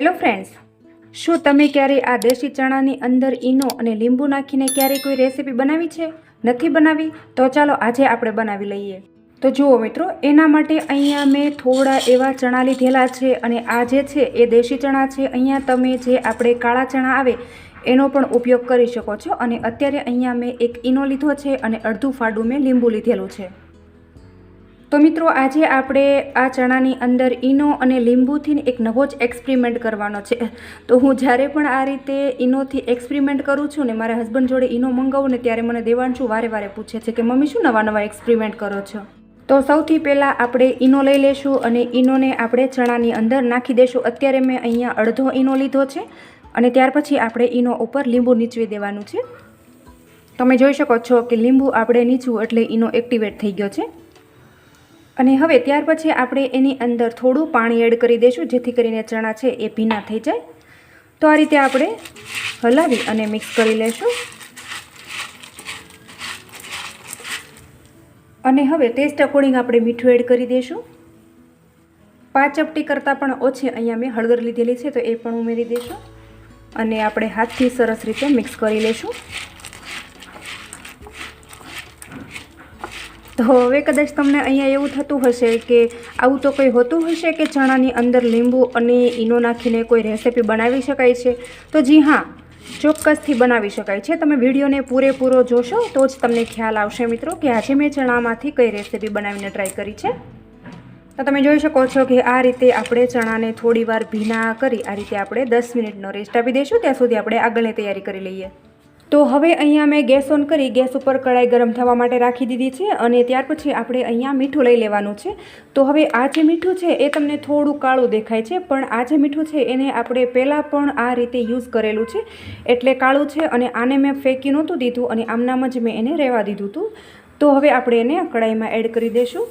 Hello friends, શું તમે ક્યારેય આ દેશી ચણાની અંદર ઈનો અને લીંબુ નાખીને ક્યારેય કોઈ રેસીપી બનાવી છે? નથી બનાવી? તો ચાલો આજે આપણે બનાવી લઈએ. તો જુઓ મિત્રો, એના માટે અહીંયા મેં થોડા એવા ચણા લીધેલા છે અને આ જે છે એ દેશી ચણા છે. અહીંયા તમે જે આપણે કાળા ચણા આવે, એનો પણ ઉપયોગ કરી શકો છો. અને અત્યારે અહીંયા મેં એક ઈનો લીધો છે અને અડધું ફાડું મેં લીંબુ લીધેલું છે. તો મિત્રો, આજે આપણે આ ચણાની અંદર ઈનો અને લીંબુથી એક નવો જ એક્સપેરિમેન્ટ કરવાનો છે. તો હું જ્યારે પણ આ રીતે ઈનોથી એક્સપેરિમેન્ટ કરું છું ને મારા હસબન્ડ જોડે ઈનો મંગાવું ને ત્યારે મને દેવાંશુ વારે વારે પૂછે છે કે, મમ્મી, શું નવા નવા એક્સપેરિમેન્ટ કરો છો? તો સૌથી પહેલાં આપણે ઈનો લઈ લેશું અને ઈનોને આપણે ચણાની અંદર નાખી દેશું. અત્યારે મેં અહીંયા અડધો ઈનો લીધો છે અને ત્યાર પછી આપણે ઈનો ઉપર લીંબુ નીચવી દેવાનું છે. તમે જોઈ શકો છો કે લીંબુ આપણે નીચવું એટલે ઈનો એક્ટિવેટ થઈ ગયો છે. અને હવે ત્યાર પછી આપણે એની અંદર થોડું પાણી એડ કરી દઈશું જેથી કરીને ચણા છે એ ભીના થઈ જાય. તો આ રીતે આપણે હલાવી અને મિક્સ કરી લઈશું અને હવે ટેસ્ટ અકોર્ડિંગ આપણે મીઠું એડ કરી દઈશું પાંચ ચપટી કરતાં પણ ઓછી અહીંયા મેં હળદર લીધેલી છે, તો એ પણ ઉમેરી દઈશું અને આપણે હાથથી સરસ રીતે મિક્સ કરી લઈશું તો હવે કદાચ તમને અહીંયા એવું થતું હશે કે આવું તો કંઈ હોતું હશે કે ચણાની અંદર લીંબુ અને ઈનો નાખીને કોઈ રેસીપી બનાવી શકાય છે? તો જી હા, ચોક્કસથી બનાવી શકાય છે. તમે વિડીયોને પૂરેપૂરો જોશો તો જ તમને ખ્યાલ આવશે મિત્રો કે આજે મેં ચણામાંથી કઈ રેસીપી બનાવીને ટ્રાય કરી છે. તો તમે જોઈ શકો છો કે આ રીતે આપણે ચણાને થોડી વાર ભીના કરી, આ રીતે આપણે દસ મિનિટનો રેસ્ટ આપી દઈશું. ત્યાં સુધી આપણે આગળની તૈયારી કરી લઈએ. તો હવે અહીંયા મેં ગેસ ઓન કરી ગેસ ઉપર કડાઈ ગરમ થવા માટે રાખી દીધી છે અને ત્યાર પછી આપણે અહીંયા મીઠું લઈ લેવાનું છે. તો હવે આ જે મીઠું છે એ તમને થોડું કાળું દેખાય છે, પણ આ જે મીઠું છે એને આપણે પહેલાં પણ આ રીતે યુઝ કરેલું છે. એટલે કાળું છે અને આને મેં ફેંકી નહોતું દીધું અને આમનામ જ મેં એને રહેવા દીધું હતું. તો હવે આપણે એને કડાઈમાં એડ કરી દઈશું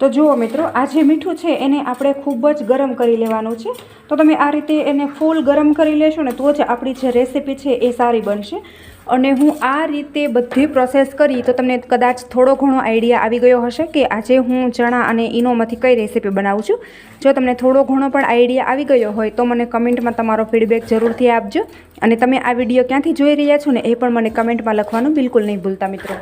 તો જુઓ મિત્રો, આ જે મીઠું છે એને આપણે ખૂબ જ ગરમ કરી લેવાનું છે. તો તમે આ રીતે એને ફૂલ ગરમ કરી લેશો ને તો જ આપણી જે રેસીપી છે એ સારી બનશે. અને હું આ રીતે બધી પ્રોસેસ કરી તો તમને કદાચ થોડો ઘણો આઈડિયા આવી ગયો હશે કે આજે હું ચણા અને ઈનોમાંથી કઈ રેસીપી બનાવું છું. જો તમને થોડો ઘણો પણ આઈડિયા આવી ગયો હોય તો મને કમેન્ટમાં તમારો ફીડબેક જરૂરથી આપજો. અને તમે આ વીડિયો ક્યાંથી જોઈ રહ્યા છો ને એ પણ મને કમેન્ટમાં લખવાનું બિલકુલ નહીં ભૂલતા મિત્રો.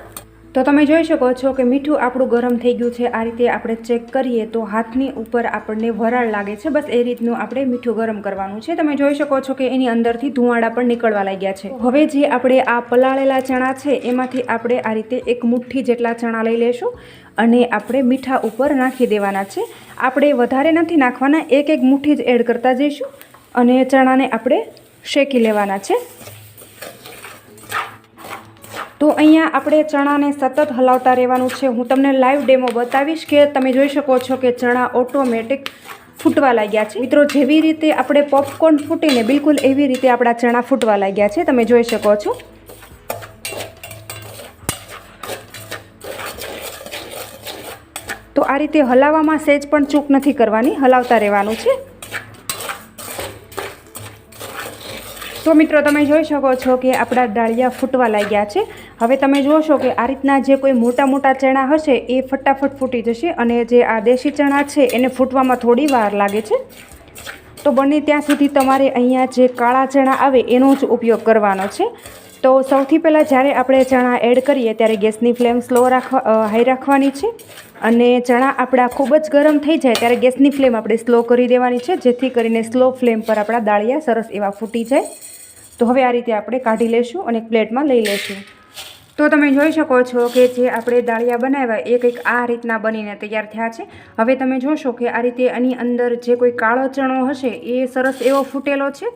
તો તમે જોઈ શકો છો કે મીઠું આપણું ગરમ થઈ ગયું છે. આ રીતે આપણે ચેક કરીએ તો હાથની ઉપર આપણને વરાળ લાગે છે. બસ એ રીતનું આપણે મીઠું ગરમ કરવાનું છે. તમે જોઈ શકો છો કે એની અંદરથી ધુવાડા પણ નીકળવા લાગ્યા છે. હવે જે આપણે આ પલાળેલા ચણા છે, એમાંથી આપણે આ રીતે એક મુઠ્ઠી જેટલા ચણા લઈ લેશું અને આપણે મીઠા ઉપર નાખી દેવાના છે. આપણે વધારે નથી નાખવાના એક એક મુઠ્ઠી જ એડ કરતા જઈશું અને ચણાને આપણે શેકી લેવાના છે. તો અહીંયા આપણે ચણાને સતત હલાવતા રહેવાનું છે. હું તમને લાઈવ ડેમો બતાવીશ કે તમે જોઈ શકો છો કે ચણા ઓટોમેટિક ફૂટવા લાગ્યા છે. મિત્રો, જેવી રીતે આપણે પોપકોર્ન ફૂટીને બિલકુલ એવી રીતે આપણા ચણા ફૂટવા લાગ્યા છે. તમે જોઈ શકો છો. તો આ રીતે હલાવવામાં સહેજ પણ ચૂક નથી કરવાની. હલાવતા રહેવાનું છે. તો મિત્રો, તમે જોઈ શકો છો કે આપણા ડાળિયા ફૂટવા લાગ્યા છે. હવે તમે જોશો કે આ રીતના જે કોઈ મોટા મોટા ચણા હશે, એ ફટાફટ ફૂટી જશે અને જે આ દેશી ચણા છે, એને ફૂટવામાં થોડી વાર લાગે છે. તો બને ત્યાં સુધી તમારે અહીંયા જે કાળા ચણા આવે, એનો જ ઉપયોગ કરવાનો છે. તો સૌથી પહેલાં જ્યારે આપણે ચણા એડ કરીએ, ત્યારે ગેસની ફ્લેમ સ્લો રાખવા હાઈ રાખવાની છે અને ચણા આપણા ખૂબ જ ગરમ થઈ જાય, ત્યારે ગેસની ફ્લેમ આપણે સ્લો કરી દેવાની છે, જેથી કરીને સ્લો ફ્લેમ પર આપણા દાળિયા સરસ એવા ફૂટી જાય. તો હવે આ રીતે આપણે કાઢી લેશું અને એક પ્લેટમાં લઈ લેશું. તો તમે જોઈ શકો છો કે જે આપણે દાળિયા બનાવ્યા એ કંઈક આ રીતના બનીને તૈયાર થયા છે. હવે તમે જોશો કે આ રીતે આની અંદર જે કોઈ કાળો ચણો હશે એ સરસ એવો ફૂટેલો છે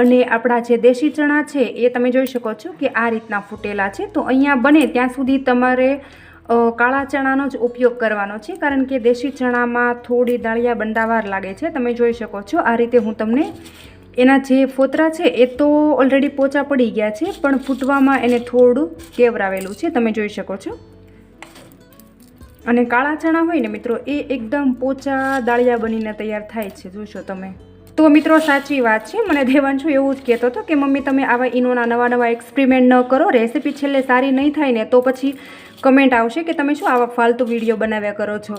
અને આપણા જે દેશી ચણા છે એ તમે જોઈ શકો છો કે આ રીતના ફૂટેલા છે. તો અહીંયા બને ત્યાં સુધી તમારે કાળા ચણાનો જ ઉપયોગ કરવાનો છે કારણ કે દેશી ચણામાં થોડી દાળિયા બંધાવાર લાગે છે. તમે જોઈ શકો છો આ રીતે હું તમને એના જે ફોતરા છે, એ તો ઓલરેડી પોચા પડી ગયા છે, પણ ફૂટવામાં એને થોડું કેવરાવેલું છે, તમે જોઈ શકો છો. અને કાળા ચણા હોય ને મિત્રો, એ એકદમ પોચા દાળિયા બનીને તૈયાર થાય છે, જોશો તમે. તો મિત્રો, સાચી વાત છે. મને દેવાંશુ એવું જ કહેતો હતો કે, મમ્મી, તમે આવા ઈનોના નવા નવા એક્સપેરિમેન્ટ ન કરો. રેસીપી છેલ્લે સારી નહીં થાય ને, તો પછી કમેન્ટ આવશે કે, તમે શું આવા ફાલતુ વીડિયો બનાવ્યા કરો છો?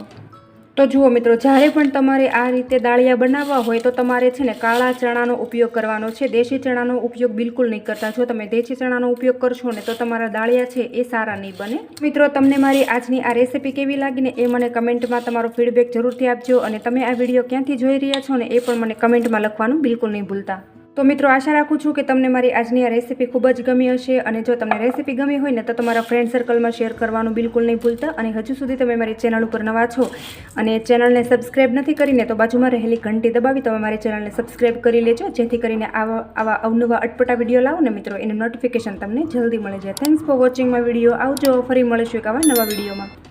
તો જુઓ મિત્રો, જ્યારે પણ તમારે આ રીતે દાળિયા બનાવવા હોય તો તમારે છે ને કાળા ચણાનો ઉપયોગ કરવાનો છે. દેશી ચણાનો ઉપયોગ બિલકુલ નહીં કરતા. જો તમે દેશી ચણાનો ઉપયોગ કરશો ને તો તમારા દાળિયા છે એ સારા નહીં બને. મિત્રો, તમને મારી આજની આ રેસીપી કેવી લાગીને એ મને કમેન્ટમાં તમારો ફીડબેક જરૂરથી આપજો અને તમે આ વીડિયો ક્યાંથી જોઈ રહ્યા છો ને એ પણ મને કમેન્ટમાં લખવાનું બિલકુલ નહીં ભૂલતા. તો મિત્રો, આશા રાખું છું કે તમને મારી આજની આ રેસીપી ખૂબ જ ગમી હશે અને જો તમને રેસીપી ગમી હોય ને, તો તમારા ફ્રેન્ડ સર્કલમાં શેર કરવાનું બિલકુલ નહીં ભૂલતા અને હજુ સુધી તમે મારી ચેનલ ઉપર નવા છો અને ચેનલને સબસ્ક્રાઇબ નથી કરીને, તો બાજુમાં રહેલી ઘંટી દબાવી તમે મારી ચેનલને સબસ્ક્રાઇબ કરી લેજો, જેથી કરીને આવા આવા અવનવા અટપટા વીડિયો લાવો ને મિત્રો, એનું નોટિફિકેશન તમને જલ્દી મળી જાય. Thanks for watching my video આવજો, ફરી મળીશું એક આવા નવા વિડીયોમાં